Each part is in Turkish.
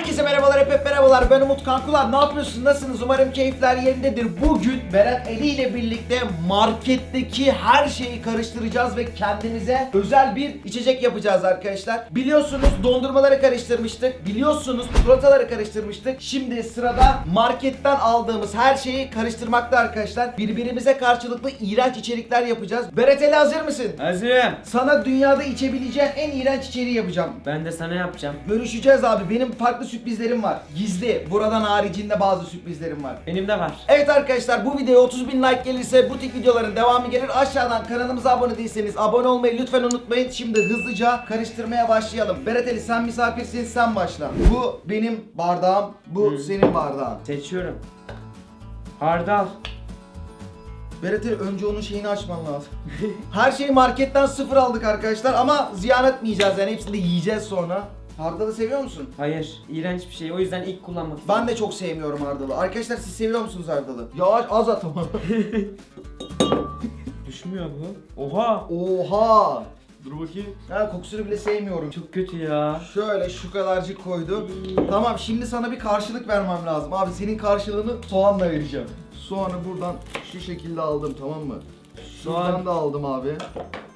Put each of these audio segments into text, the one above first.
Herkese merhabalar, hep merhabalar. Ben Umut Kankular. Ne yapıyorsunuz? Nasılsınız? Umarım keyifler yerindedir. Bugün Berat Eli ile birlikte marketteki her şeyi karıştıracağız ve kendimize özel bir içecek yapacağız arkadaşlar. Biliyorsunuz dondurmaları karıştırmıştık. Biliyorsunuz çikolataları karıştırmıştık. Şimdi sırada marketten aldığımız her şeyi karıştırmakta arkadaşlar. Birbirimize karşılıklı iğrenç içerikler yapacağız. Berat Eli hazır mısın? Hazırım. Sana dünyada içebileceğin en iğrenç içeriği yapacağım. Ben de sana yapacağım. Görüşeceğiz abi. Benim farklı sürprizlerim var. Gizli. Buradan haricinde bazı sürprizlerim var. Benim de var. Evet arkadaşlar bu videoya 30 bin like gelirse bu tip videoların devamı gelir. Aşağıdan kanalımıza abone değilseniz abone olmayı lütfen unutmayın. Şimdi hızlıca karıştırmaya başlayalım. Berat Ali sen misafirsin sen başla. Bu benim bardağım. Bu senin bardağın. Seçiyorum. Hardal. Berat Ali önce onun şeyini açman lazım. Her şeyi marketten sıfır aldık arkadaşlar ama ziyan etmeyeceğiz yani hepsini de yiyeceğiz sonra. Hardalı seviyor musun? Hayır. iğrenç bir şey. O yüzden ilk kullanmak Ben de çok sevmiyorum hardalı. Arkadaşlar siz seviyor musunuz hardalı? Yavaş az at ama. Düşmüyor bu. Oha. Oha! Dur bakayım. Ha kokusunu bile sevmiyorum. Çok kötü ya. Şöyle şu kadarcık koydum. Tamam şimdi sana bir karşılık vermem lazım. Abi senin karşılığını soğanla vereceğim. Soğanı buradan şu şekilde aldım tamam mı? Soğan. Şuradan da aldım abi.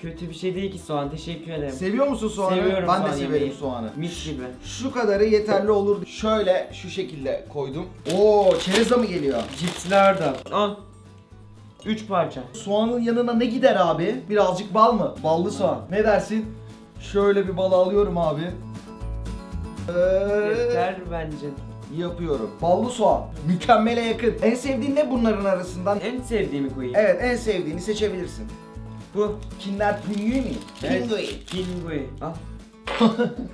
Kötü bir şey değil ki soğan. Teşekkür ederim. Seviyor musun soğanı? Seviyorum ben de soğan severim yemeği. soğanı. Mis gibi. Şu kadarı yeterli olur. Şöyle şu şekilde koydum. Oo çereza mı geliyor? Cipsler de. Al. 3 parça. Soğanın yanına ne gider abi? Birazcık bal mı? Ballı soğan. Ne dersin? Şöyle bir bal alıyorum abi. Ee, Yeter bence. yapıyorum. Ballı soğan. Mükemmele yakın. En sevdiğin ne bunların arasından? En sevdiğimi koyayım. Evet en sevdiğini seçebilirsin. Bu. Kinder Pinguin mi? Pingui. Al.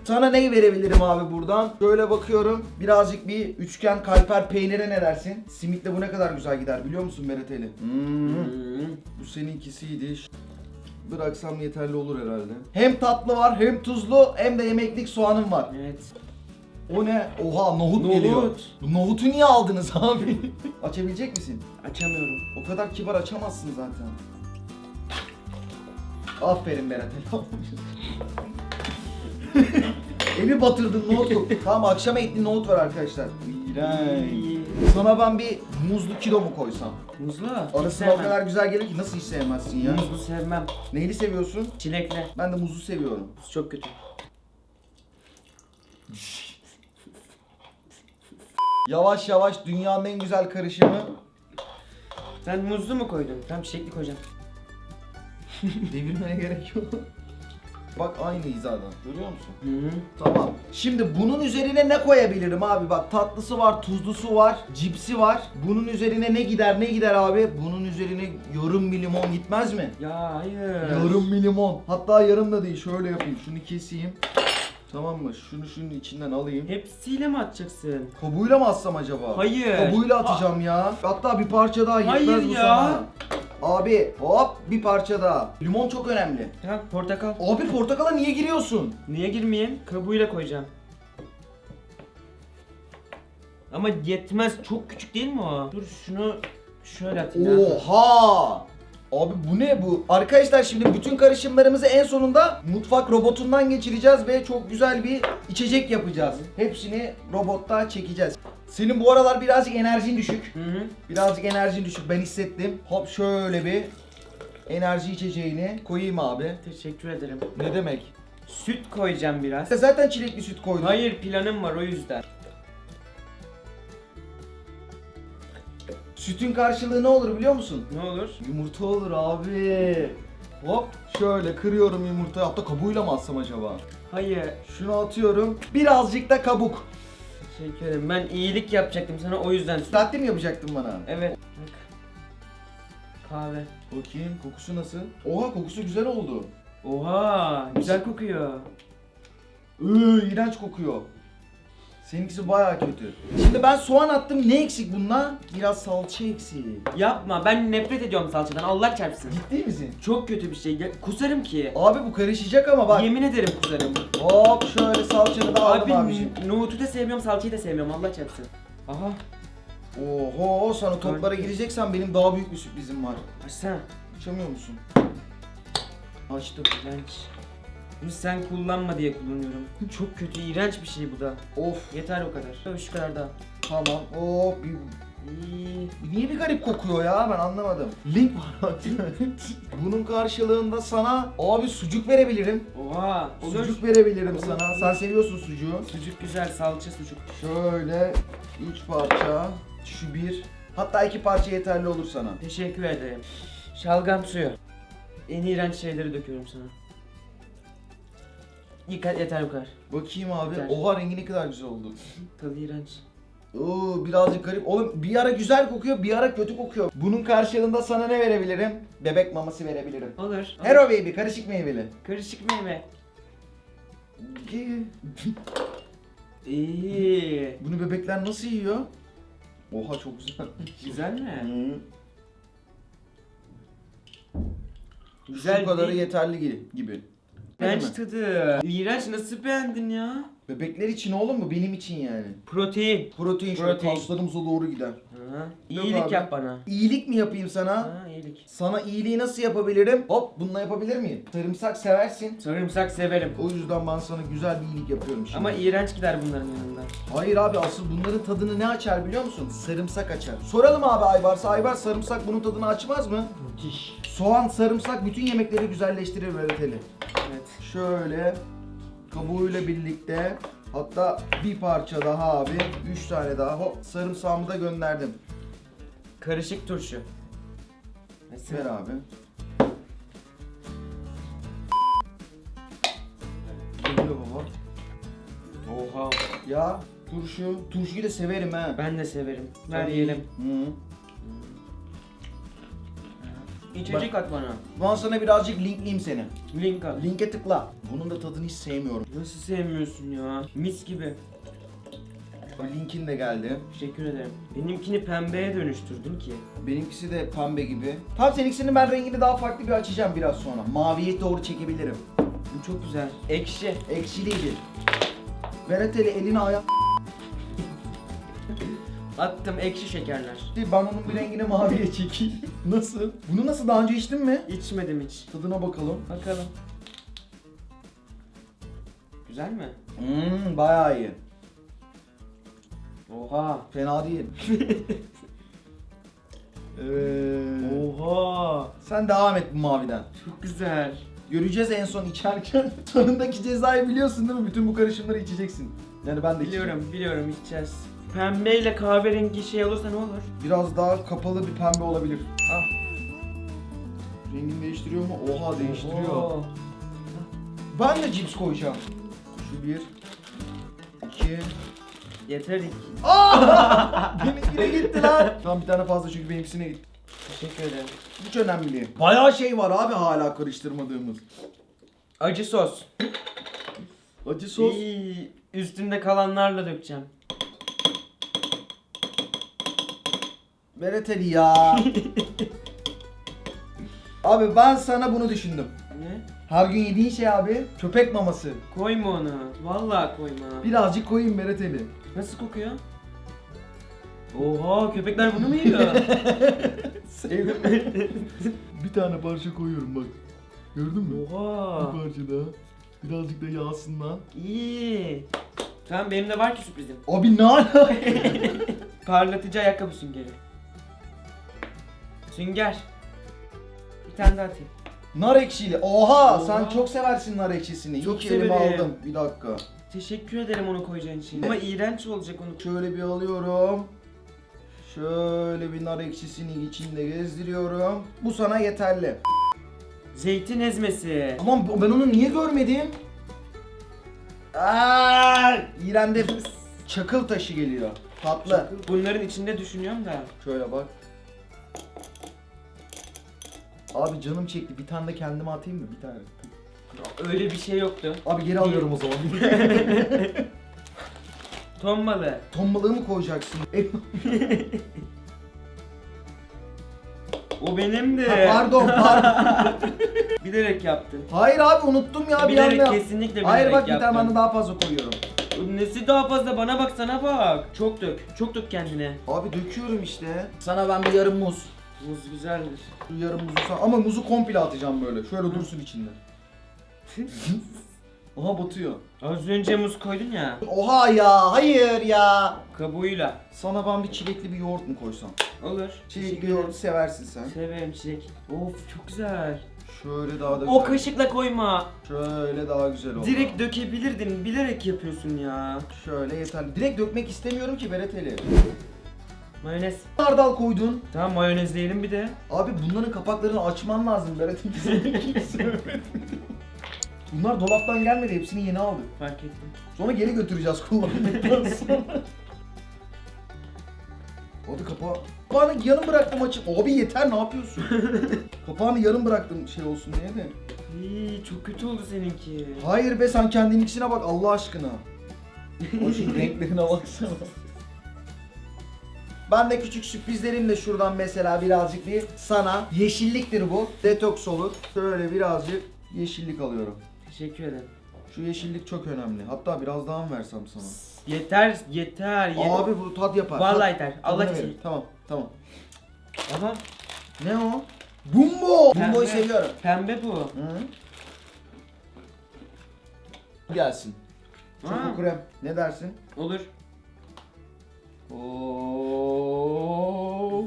Sana neyi verebilirim abi buradan? Şöyle bakıyorum. Birazcık bir üçgen kalper peynire ne dersin? Simitle bu ne kadar güzel gider biliyor musun Berat Ali? Hmm. Bu seninkisiydi. Bıraksam yeterli olur herhalde. Hem tatlı var hem tuzlu hem de yemeklik soğanım var. Evet. O ne? Oha nohut, Nohut. geliyor. Bu nohutu niye aldınız abi? Açabilecek misin? Açamıyorum. O kadar kibar açamazsın zaten. Aferin Berat. Evi batırdın nohut yok. tamam akşam etli nohut var arkadaşlar. İğrenç. Sana ben bir muzlu kilo mu koysam? Muzlu. Arasına o kadar güzel gelir ki nasıl hiç sevmezsin ya? Muzlu sevmem. Neyli seviyorsun? Çilekli. Ben de muzlu seviyorum. Muz çok kötü. Yavaş yavaş dünyanın en güzel karışımı. Sen muzlu mu koydun? Tam çilekli koyacağım. Devirmeye gerek yok. Bak aynı hizadan. Görüyor musun? Hı hı. Tamam. Şimdi bunun üzerine ne koyabilirim abi? Bak tatlısı var, tuzlusu var, cipsi var. Bunun üzerine ne gider ne gider abi? Bunun üzerine yarım bir limon gitmez mi? Ya hayır. Yarım bir limon. Hatta yarım da değil. Şöyle yapayım. Şunu keseyim. Tamam mı? Şunu şunun içinden alayım. Hepsiyle mi atacaksın? Kabuğuyla mı atsam acaba? Hayır. Kabuğuyla atacağım ya. Hatta bir parça daha yetmez Hayır bu ya. sana. Abi hop bir parça daha. Limon çok önemli. Tamam portakal. Abi portakala niye giriyorsun? Niye girmeyeyim? Kabuğuyla koyacağım. Ama yetmez. Çok küçük değil mi o? Dur şunu şöyle atayım ya. Oha! Abi bu ne bu? Arkadaşlar şimdi bütün karışımlarımızı en sonunda mutfak robotundan geçireceğiz ve çok güzel bir içecek yapacağız. Hepsini robotta çekeceğiz. Senin bu aralar birazcık enerjin düşük. Hı hı. Birazcık enerjin düşük ben hissettim. Hop şöyle bir enerji içeceğini koyayım abi. Teşekkür ederim. Ne demek? Süt koyacağım biraz. Zaten çilekli süt koydum. Hayır planım var o yüzden. Sütün karşılığı ne olur biliyor musun? Ne olur? Yumurta olur abi. Hop şöyle kırıyorum yumurtayı. Hatta kabuğuyla mı atsam acaba? Hayır. Şunu atıyorum. Birazcık da kabuk. Teşekkür ederim. Ben iyilik yapacaktım sana o yüzden. Tatlım yapacaktın bana. Evet. Bak. Kahve. Bakayım kokusu nasıl? Oha kokusu güzel oldu. Oha, güzel kokuyor. Iıı iğrenç kokuyor. Seninkisi baya kötü. Şimdi ben soğan attım. Ne eksik bunda? Biraz salça eksik. Yapma, ben nefret ediyorum salçadan. Allah çarpsın. Ciddi misin? Çok kötü bir şey. Ya- Kusarım ki. Abi bu karışacak ama bak. Yemin ederim kusarım. Hop şöyle salçanı da aldım Abi nohutu da sevmiyorum, salçayı da sevmiyorum. Allah çarpsın. Aha, Oho sen o toplara gireceksen benim daha büyük bir sürprizim var. açsana. Açamıyor musun? Açtım. İğrenç. Bunu sen kullanma diye kullanıyorum. Çok kötü, iğrenç bir şey bu da. Of Yeter o kadar. Tabii şu kadar daha. tamam. Oo bir İyi. Niye bir garip kokuyor ya ben anlamadım. Link var. Bunun karşılığında sana abi sucuk verebilirim. Oha. Sucuk. Sucuk verebilirim sana. Sen seviyorsun sucuğu. Sucuk güzel, salça sucuk. Şöyle 3 parça. Şu bir. Hatta iki parça yeterli olur sana. Teşekkür ederim. Şalgam suyu. En iğrenç şeyleri döküyorum sana. Dikkat yeter bu kadar. Bakayım abi. Yeter. Oha rengi ne kadar güzel oldu. Tadı iğrenç. Oo birazcık garip. Oğlum bir ara güzel kokuyor, bir ara kötü kokuyor. Bunun karşılığında sana ne verebilirim? Bebek maması verebilirim. Olur. Hero Baby karışık meyveli. Karışık meyve. İyi. Bunu bebekler nasıl yiyor? Oha çok güzel. Güzel mi? Hı. Güzel Şu kadarı değil. yeterli gi- gibi. Değil mi? tadı. İğrenç nasıl beğendin ya? Bebekler için oğlum mu? Benim için yani. Protein. Protein şöyle Protein. kaslarımıza doğru gider. Ha. Yok İyilik abi. yap bana. İyilik mi yapayım sana? Ha iyilik. Sana iyiliği nasıl yapabilirim? Hop bununla yapabilir miyim? Sarımsak seversin. Sarımsak severim. O yüzden ben sana güzel bir iyilik yapıyorum şimdi. Ama iğrenç gider bunların yanında. Hayır abi asıl bunların tadını ne açar biliyor musun? Sarımsak açar. Soralım abi Aybars'a. Aybars sarımsak bunun tadını açmaz mı? Müthiş. Soğan, sarımsak bütün yemekleri güzelleştirir Vedateli. Evet. Şöyle kabuğuyla birlikte hatta bir parça daha abi. Üç tane daha. Hop sarımsağımı da gönderdim. Karışık turşu. Ver Mesela. abi. Geliyor baba. Oha. Ya turşu. Turşuyu da severim ha. Ben de severim. Ver yiyelim. Hı. İçecek at bana. Ben sana birazcık linkleyeyim seni. Link at. Linke tıkla. Bunun da tadını hiç sevmiyorum. Nasıl sevmiyorsun ya? Mis gibi. O linkin de geldi. Teşekkür ederim. Benimkini pembeye dönüştürdün ki. Benimkisi de pembe gibi. Tam seninkisinin ben rengini daha farklı bir açacağım biraz sonra. Maviye doğru çekebilirim. Bu çok güzel. Ekşi. Ekşiliydi. Berat eli elini ayağı... Attım ekşi şekerler. Ben onun bir rengini maviye çekeyim. nasıl? Bunu nasıl daha önce içtin mi? İçmedim hiç. Tadına bakalım. Bakalım. Güzel mi? Mmm bayağı iyi. Oha. Fena değil. evet. Oha. Sen devam et bu maviden. Çok güzel. Göreceğiz en son içerken. Sonundaki cezayı biliyorsun değil mi? Bütün bu karışımları içeceksin. Yani ben de. Biliyorum, biliyorum içeceğiz. Pembe ile kahverengi şey olursa ne olur? Biraz daha kapalı bir pembe olabilir. Al. Rengini değiştiriyor mu? Oha değiştiriyor. Oo. Ben de cips koyacağım. Şu bir. iki. Yeter iki. Aa! Benimkine gitti lan. Tam bir tane fazla çünkü benimkisine gitti. Teşekkür ederim. Hiç önemli değil. Bayağı şey var abi hala karıştırmadığımız. Acı sos. Acı sos. İyi, üstünde kalanlarla dökeceğim. Bereteli ya. abi ben sana bunu düşündüm. Ne? Her gün yediğin şey abi köpek maması. Koyma onu. Vallahi koyma. Birazcık koyayım Bereteli. Nasıl kokuyor? Oha köpekler bunu mu yiyor? Sevdim. bir tane parça koyuyorum bak. Gördün mü? Oha. parça daha. Birazcık da yağsından. İyi. Tamam benim de var ki sürprizim. Abi ne alaka? Parlatıcı ayakkabı süngeri. Sünger. Bir tane daha atayım. nar ekşili. Oha, Oha. sen çok seversin nar ekşisini. Çok elime severim. aldım. Bir dakika. Teşekkür ederim onu koyacağın için. Ama iğrenç olacak onu. Şöyle bir alıyorum. Şöyle bir nar ekşisini içinde gezdiriyorum. Bu sana yeterli. Zeytin ezmesi. Aman ben onu niye görmedim? Aa, İrem'de çakıl taşı geliyor. Tatlı. Bunların içinde düşünüyorum da. Şöyle bak. Abi canım çekti. Bir tane de kendime atayım mı? Bir tane. Öyle bir şey yoktu. Abi geri alıyorum o zaman. Ton balığı. Ton balığı mı koyacaksın? O benimdi. ha, pardon pardon. Bilerek yaptın. Hayır abi unuttum ya bir bilerek anda. kesinlikle bilerek Hayır bak bir yaptın. tane de daha fazla koyuyorum. Nesi daha fazla bana bak sana bak. Çok dök. Çok dök kendine. Abi döküyorum işte. Sana ben bir yarım muz. Muz güzeldir. Şu yarım muzu sana... Ama muzu komple atacağım böyle. Şöyle dursun içinde. Oha batıyor. Az önce muz koydun ya. Oha ya hayır ya. Kabuğuyla. Sana ben bir çilekli bir yoğurt mu koysam? Olur. Çilekli Teşekkür yoğurdu ederim. seversin sen. Severim çilek. Of çok güzel. Şöyle daha da O güzel. kaşıkla koyma. Şöyle daha güzel oldu. Direkt dökebilirdin. Bilerek yapıyorsun ya. Şöyle yeterli. Direkt dökmek istemiyorum ki Bereteli. Mayonez. Hardal koydun. Tamam mayonez diyelim bir de. Abi bunların kapaklarını açman lazım öğretmedi. Bunlar dolaptan gelmedi hepsini yeni aldık. Fark ettim. Sonra geri götüreceğiz kullandıktan sonra. Hadi kapağı. Kapağını yarım bıraktım açık. Abi yeter ne yapıyorsun? Kapağını yarım bıraktım şey olsun diye de. İyi, çok kötü oldu seninki. Hayır be sen kendininkisine bak Allah aşkına. O şu renklerine baksana. Ben de küçük sürprizlerimle şuradan mesela birazcık bir sana yeşilliktir bu. Detoks olur. Şöyle birazcık yeşillik alıyorum. Teşekkür ederim. Şu yeşillik çok önemli. Hatta biraz daha mı versem sana? Yeter, yeter. yeter. Abi bu tat yapar. Vallahi yeter. Allah için. Tamam tamam. Aha, Ne o? Bumbo. Pembe. Bumbo'yu seviyorum. pembe bu. Hı. Gelsin. Ha. Çoko krem. Ne dersin? Olur. Oo.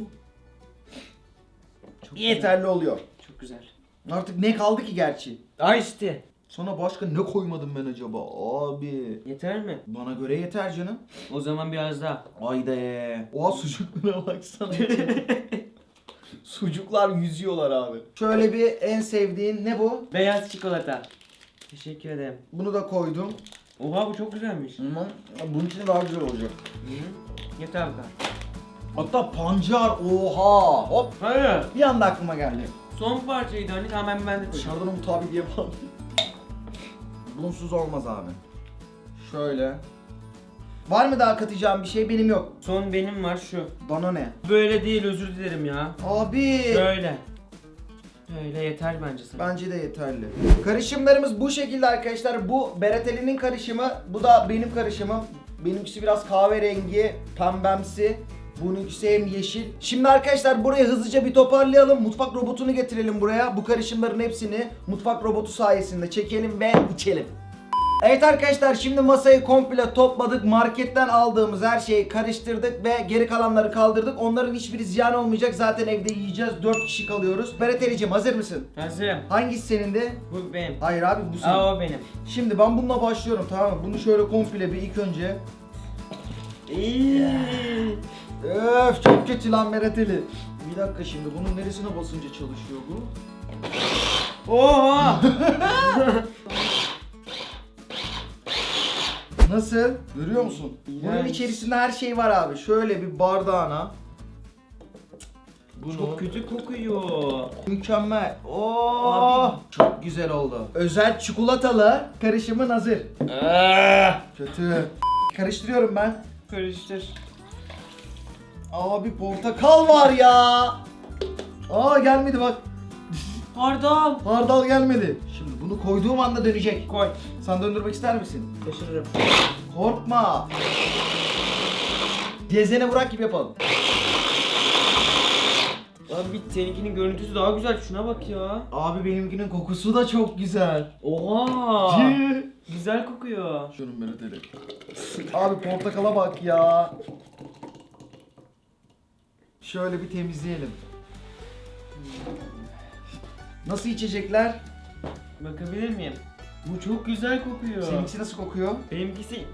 Çok Yeterli oluyor. Güzel. Çok güzel. Artık ne kaldı ki gerçi? Aa işte. Sana başka ne koymadım ben acaba? Abi. Yeter mi? Bana göre yeter canım. O zaman biraz daha. Haydi. Oha sucuklara baksana. Sucuklar yüzüyorlar abi. Şöyle bir en sevdiğin ne bu? Beyaz çikolata. Teşekkür ederim. Bunu da koydum. Oha bu çok güzelmiş. Hı. Bunun için daha güzel olacak. Hı. Yeter bu kadar. Hatta pancar oha hop Hayır. bir anda aklıma geldi. Son parçaydı hani tamam ben, de koyayım. Dışarıdan Umut abi diye bağlı. Bunsuz olmaz abi. Şöyle. Var mı daha katacağım bir şey benim yok. Son benim var şu. Bana ne? Böyle değil özür dilerim ya. Abi. Şöyle. Böyle yeter bence sana. Bence de yeterli. Karışımlarımız bu şekilde arkadaşlar. Bu Bereteli'nin karışımı. Bu da benim karışımım. Benimkisi biraz kahverengi, pembemsi. Bununkisi hem yeşil. Şimdi arkadaşlar burayı hızlıca bir toparlayalım. Mutfak robotunu getirelim buraya. Bu karışımların hepsini mutfak robotu sayesinde çekelim ve içelim. Evet arkadaşlar şimdi masayı komple topladık. Marketten aldığımız her şeyi karıştırdık ve geri kalanları kaldırdık. Onların hiçbiri ziyan olmayacak. Zaten evde yiyeceğiz. 4 kişi kalıyoruz. Bereteli'cim hazır mısın? Hazırım. Hangisi senin de? Bu benim. Hayır abi bu senin. Aa o benim. Şimdi ben bununla başlıyorum tamam mı? Bunu şöyle komple bir ilk önce. İyi. Öf çok kötü lan Bereteli. Bir dakika şimdi bunun neresine basınca çalışıyor bu? Oha. Nasıl? Görüyor musun? Bunun içerisinde her şey var abi. Şöyle bir bardağına. Bunu Çok kötü kokuyor. Mükemmel. Oo. Abi. Çok güzel oldu. Özel çikolatalı karışımın hazır. Aa. Kötü. Karıştırıyorum ben. Karıştır. Abi portakal var ya. Aa gelmedi bak. Hardal. Hardal gelmedi. Şimdi bunu koyduğum anda dönecek. Koy. Sen döndürmek ister misin? Şaşırırım. Korkma. Gezene bırak gibi yapalım. Abi seninkinin görüntüsü daha güzel. Şuna bak ya. Abi benimkinin kokusu da çok güzel. Oha. Güzel kokuyor. Şunun Bereteli. Abi portakala bak ya. Şöyle bir temizleyelim. Nasıl içecekler? Bakabilir miyim? Bu çok güzel kokuyor. Seninkisi nasıl kokuyor? Benimkisi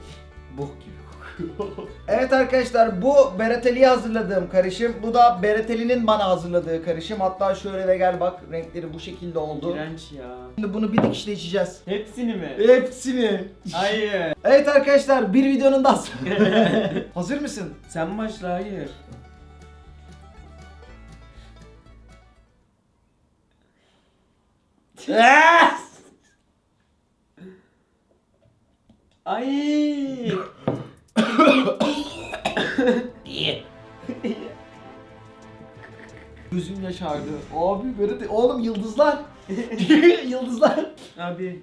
Bok gibi kokuyor. evet arkadaşlar bu Bereteli'ye hazırladığım karışım. Bu da Bereteli'nin bana hazırladığı karışım. Hatta şöyle de gel bak renkleri bu şekilde oldu. iğrenç ya. Şimdi bunu bir dikişle içeceğiz. Hepsini mi? Hepsini. Hayır. Evet arkadaşlar bir videonun daha sonu. Hazır mısın? Sen başla hayır. Ay. Gözüm yaşardı. Abi Bereteli oğlum yıldızlar. yıldızlar. Abi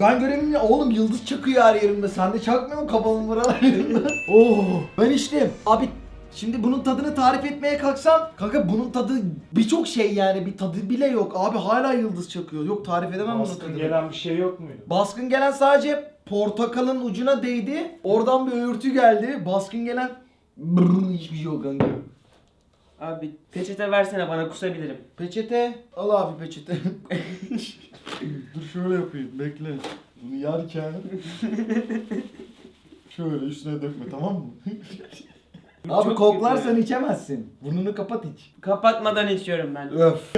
Ben göremiyorum ya oğlum yıldız çakıyor her yerimde. Sen de çakmıyor mu kafamın buralarında? Oo, ben içtim. Abi Şimdi bunun tadını tarif etmeye kalksam kanka bunun tadı birçok şey yani bir tadı bile yok. Abi hala yıldız çakıyor. Yok tarif edemem bunun Baskın tadını. gelen bir şey yok muydu? Baskın gelen sadece portakalın ucuna değdi. Oradan bir öğürtü geldi. Baskın gelen Brrr, hiçbir şey yok kanka. Abi peçete versene bana kusabilirim. Peçete. Al abi peçete. Dur şöyle yapayım bekle. Bunu yerken şöyle üstüne dökme tamam mı? Abi Çok koklarsan kötü. içemezsin. Burnunu kapat iç. Kapatmadan içiyorum ben. Öf.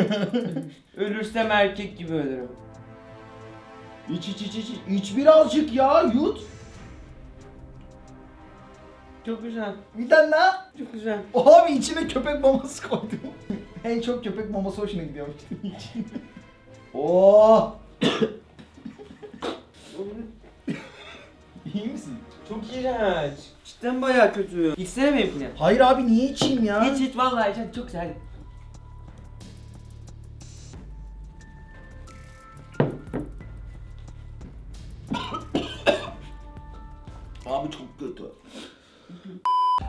Ölürsem erkek gibi ölürüm. İç iç iç iç. İç birazcık ya yut. Çok güzel. Bir tane daha. Çok güzel. Abi içine köpek maması koydum. en çok köpek maması hoşuna gidiyormuş. Oo. İyi misin? Çok iğrenç. Cidden bayağı kötü. İçsene benimkini. Hayır abi niye içeyim ya? İç iç vallahi iç. Çok güzel. Abi çok kötü.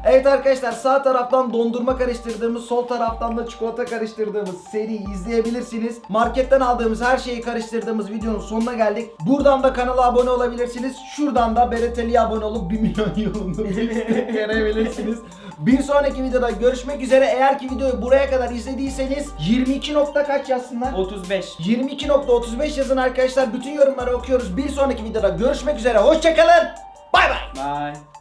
Evet arkadaşlar sağ taraftan dondurma karıştırdığımız, sol taraftan da çikolata karıştırdığımız seriyi izleyebilirsiniz. Marketten aldığımız her şeyi karıştırdığımız videonun sonuna geldik. Buradan da kanala abone olabilirsiniz. Şuradan da Bereteli'ye abone olup 1 milyon yolunda destek verebilirsiniz. Bir sonraki videoda görüşmek üzere. Eğer ki videoyu buraya kadar izlediyseniz 22 nokta kaç yazsınlar? 35. 22.35 yazın arkadaşlar. Bütün yorumları okuyoruz. Bir sonraki videoda görüşmek üzere. Hoşçakalın. Bay bay. Bye.